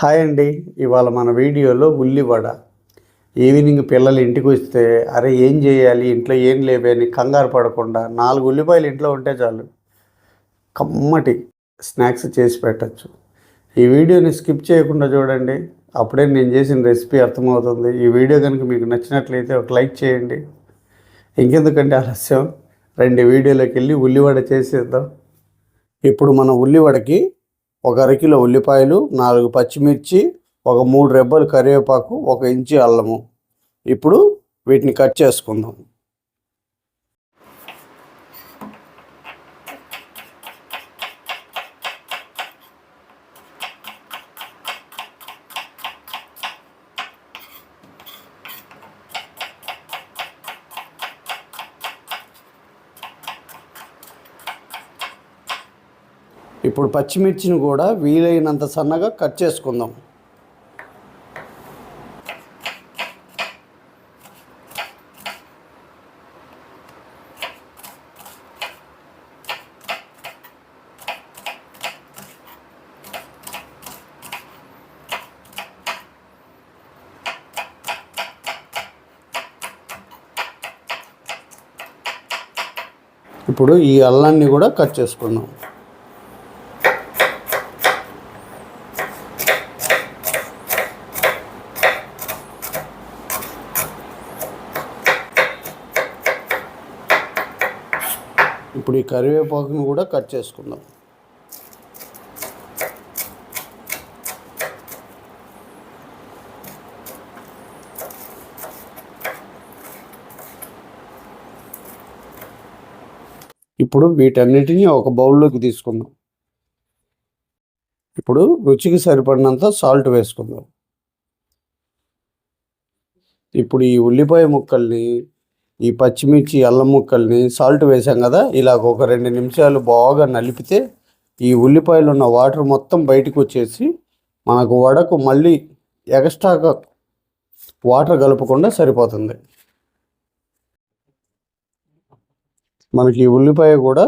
Hi అండి. ఇవాళ మన వీడియోలో ఉల్లివడ. ఈవినింగ్ పిల్లలు ఇంటికి వస్తే అరే ఏం చేయాలి ఇంట్లో ఏం లేవే అని కంగారు పడకుండా నాలుగు ఉల్లిపాయలు ఇంట్లో ఉంటే చాలు. కమ్మటి స్నాక్స్ చేసి పెట్టచ్చు. ఈ వీడియోని స్కిప్ చేయకుండా చూడండి. అప్పుడే నేను చేసిన రెసిపీ అర్థమవుతుంది. ఈ వీడియో కనుక మీకు నచ్చినట్లయితే ఒక లైక్ చేయండి. ఇంకెందుకంటే ఆలస్యం? రెండు వీడియోలోకి వెళ్ళి ఉల్లివడ చేసేద్దాం. ఇప్పుడు మన ఉల్లివడకి ఒక అరకిలో ఉల్లిపాయలు నాలుగు పచ్చిమిర్చి ఒక మూడు రెబ్బలు కరివేపాకు ఒక ఇంచి అల్లము. ఇప్పుడు వీటిని కట్ చేసుకుందాం. ఇప్పుడు పచ్చిమిర్చిని కూడా వీలైనంత సన్నగా కట్ చేసుకుందాం. ఇప్పుడు ఈ అల్లాన్ని కూడా కట్ చేసుకుందాం. ఇప్పుడు ఈ కరివేపాకును కూడా కట్ చేసుకుందాం. ఇప్పుడు వీటన్నిటిని ఒక బౌల్లోకి తీసుకుందాం. ఇప్పుడు రుచికి సరిపడినంత సాల్ట్ వేసుకుందాం. ఇప్పుడు ఈ ఉల్లిపాయ ముక్కల్ని ఈ పచ్చిమిర్చి అల్లం ముక్కల్ని సాల్ట్ వేసాం కదా ఇలాగ ఒక రెండు నిమిషాలు బాగా నలిపితే ఈ ఉల్లిపాయలు ఉన్న వాటర్ మొత్తం బయటకు వచ్చేసి మనకు వడకు మళ్ళీ ఎక్స్ట్రాగా వాటర్ కలపకుండా సరిపోతుంది. మనకి ఈ ఉల్లిపాయ కూడా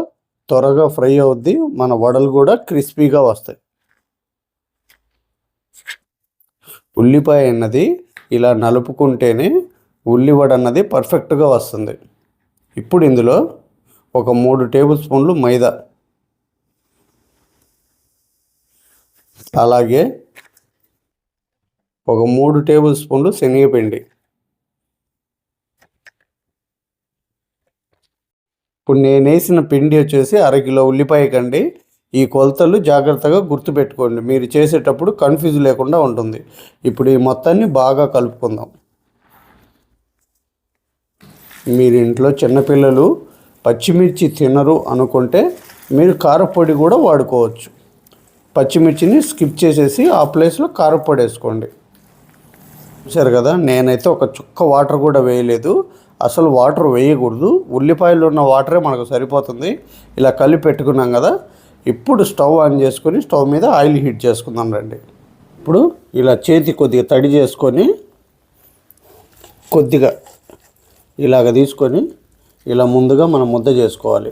త్వరగా ఫ్రై అవుద్ది మన వడలు కూడా క్రిస్పీగా వస్తాయి. ఉల్లిపాయ అన్నది ఇలా నలుపుకుంటేనే ఉల్లివడ అన్నది పర్ఫెక్ట్గా వస్తుంది. ఇప్పుడు ఇందులో ఒక మూడు టేబుల్ స్పూన్లు మైదా. అలాగే ఒక మూడు టేబుల్ స్పూన్లు శనగపిండి. ఇప్పుడు నేను వేసిన పిండి వచ్చేసి అరకిలో ఉల్లిపాయ కండి. ఈ కొలతలు జాగ్రత్తగా గుర్తుపెట్టుకోండి. మీరు చేసేటప్పుడు కన్ఫ్యూజ్ లేకుండా ఉంటుంది. ఇప్పుడు ఈ మొత్తాన్ని బాగా కలుపుకుందాం. మీరు ఇంట్లో చిన్నపిల్లలు పచ్చిమిర్చి తినరు అనుకుంటే మీరు కారపొడి కూడా వాడుకోవచ్చు. పచ్చిమిర్చిని స్కిప్ చేసేసి ఆ ప్లేస్లో కారపొడి వేసుకోండి. చూసారు కదా నేనైతే ఒక చుక్క వాటర్ కూడా వేయలేదు. అసలు వాటర్ వేయకూడదు. ఉల్లిపాయలు ఉన్న వాటరే మనకు సరిపోతుంది. ఇలా కలిపి పెట్టుకున్నాం కదా ఇప్పుడు స్టవ్ ఆన్ చేసుకొని స్టవ్ మీద ఆయిల్ హీట్ చేసుకుందాం రండి. ఇప్పుడు ఇలా చేతి కొద్దిగా తడి చేసుకొని కొద్దిగా ఇలాగ తీసుకొని ఇలా ముందుగా మనం ముద్ద చేసుకోవాలి.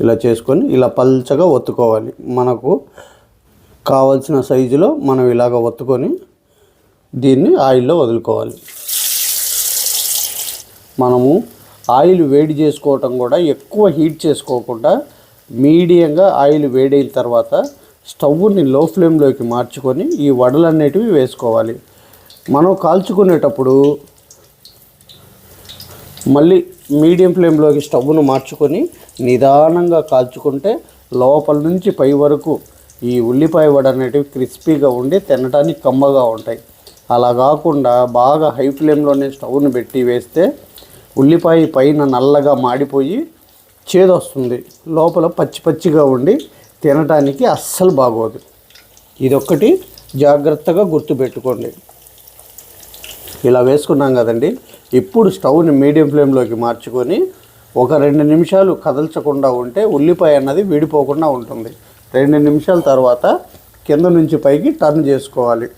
ఇలా చేసుకొని ఇలా పల్చగా ఒత్తుకోవాలి. మనకు కావలసిన సైజులో మనం ఇలాగ ఒత్తుకొని దీన్ని ఆయిల్లో వదులుకోవాలి. మనము ఆయిల్ వేడి చేసుకోవటం కూడా ఎక్కువ హీట్ చేసుకోకుండా మీడియంగా ఆయిల్ వేడైన తర్వాత స్టవ్ని లో ఫ్లేమ్లోకి మార్చుకొని ఈ వడలన్నిటివి వేసుకోవాలి. మనం కాల్చుకునేటప్పుడు మళ్ళీ మీడియం ఫ్లేమ్లోకి స్టవ్ను మార్చుకొని నిదానంగా కాల్చుకుంటే లోపల నుంచి పై వరకు ఈ ఉల్లిపాయ వడ అనేటివి క్రిస్పీగా ఉండి తినడానికి కమ్మగా ఉంటాయి. అలా కాకుండా బాగా హై ఫ్లేమ్లోనే స్టవ్ను పెట్టి వేస్తే ఉల్లిపాయ పైన నల్లగా మాడిపోయి చేదొస్తుంది లోపల పచ్చి పచ్చిగా ఉండి తినటానికి అస్సలు బాగోదు. ఇదొక్కటి జాగ్రత్తగా గుర్తుపెట్టుకోండి. ఇలా వేసుకున్నాం కదండి. ఇప్పుడు స్టవ్ని మీడియం ఫ్లేమ్లోకి మార్చుకొని ఒక రెండు నిమిషాలు కదల్చకుండా ఉంటే ఉల్లిపాయ అన్నది విడిపోకుండా ఉంటుంది. రెండు నిమిషాల తర్వాత కింద నుంచి పైకి టర్న్ చేసుకోవాలి.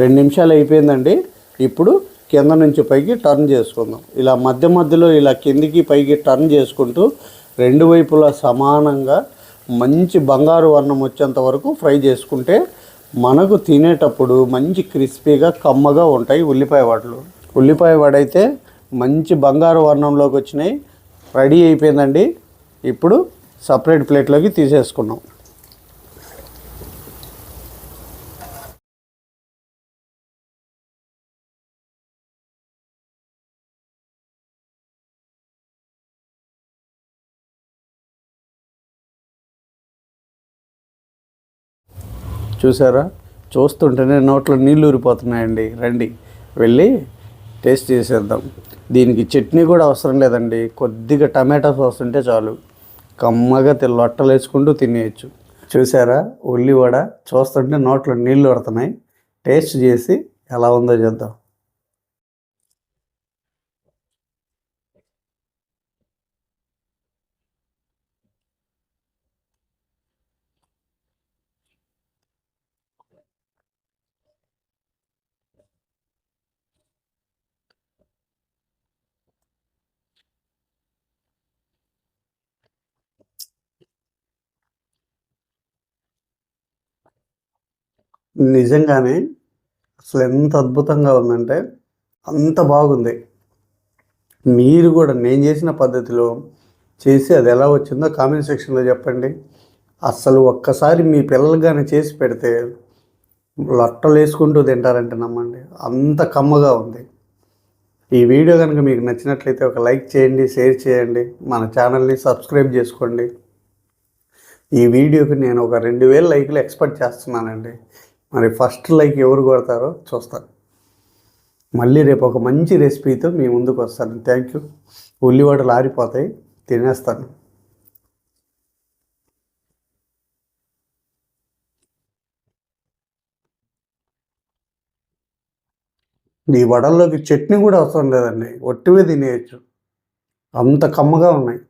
రెండు నిమిషాలు అయిపోయిందండి. ఇప్పుడు కింద నుంచి పైకి టర్న్ చేసుకుందాం. ఇలా మధ్య మధ్యలో ఇలా కిందికి పైకి టర్న్ చేసుకుంటూ రెండు వైపులా సమానంగా మంచి బంగారు వర్ణం వచ్చేంత వరకు ఫ్రై చేసుకుంటే మనకు తినేటప్పుడు మంచి క్రిస్పీగా కమ్మగా ఉంటాయి ఉల్లిపాయ వాటలు. ఉల్లిపాయ వడైతే మంచి బంగారు వర్ణంలోకి వచ్చినాయి. రెడీ అయిపోయిందండి. ఇప్పుడు సపరేట్ ప్లేట్లోకి తీసేసుకున్నాం. చూసారా? చూస్తుంటేనే నోట్లో నీళ్ళు ఊరిపోతున్నాయండి. రండి. వెళ్ళి టేస్ట్ చేసేద్దాం. దీనికి చట్నీ కూడా అవసరం లేదండి. కొద్దిగా టమాటా సాస్ ఉంటే చాలు. కమ్మగా తెల్ల లొట్టలు వేసుకుంటూ తినేయచ్చు. చూసారా? ఉల్లివడ చూస్తుంటే నోట్లో నీళ్ళు పడుతున్నాయి. టేస్ట్ చేసి ఎలా ఉందో చూద్దాం. నిజంగానే అసలు ఎంత అద్భుతంగా ఉందంటే అంత బాగుంది. మీరు కూడా నేను చేసిన పద్ధతిలో చేసి అది ఎలా వచ్చిందో కామెంట్ సెక్షన్లో చెప్పండి. అసలు ఒక్కసారి మీ పిల్లలు కానీ చేసి పెడితే లొట్టలు వేసుకుంటూ తింటారంటే నమ్మండి. అంత కమ్మగా ఉంది. ఈ వీడియో కనుక మీకు నచ్చినట్లయితే ఒక లైక్ చేయండి షేర్ చేయండి మన ఛానల్ని సబ్స్క్రైబ్ చేసుకోండి. ఈ వీడియోకి నేను ఒక రెండు వేల లైక్లు ఎక్స్పెక్ట్ చేస్తున్నానండి. మరి ఫస్ట్ లైక్ ఎవరు కొడతారో చూస్తాను మళ్ళీ రేపు ఒక మంచి రెసిపీతో మీ ముందుకు వస్తాను. థ్యాంక్ యూ ఉల్లివడలు ఆరిపోతాయి. తినేస్తాను. ఈ వడల్లోకి చట్నీ కూడా అవసరం లేదండి. ఒట్టివే తినేయచ్చు. అంత కమ్మగా ఉన్నాయి.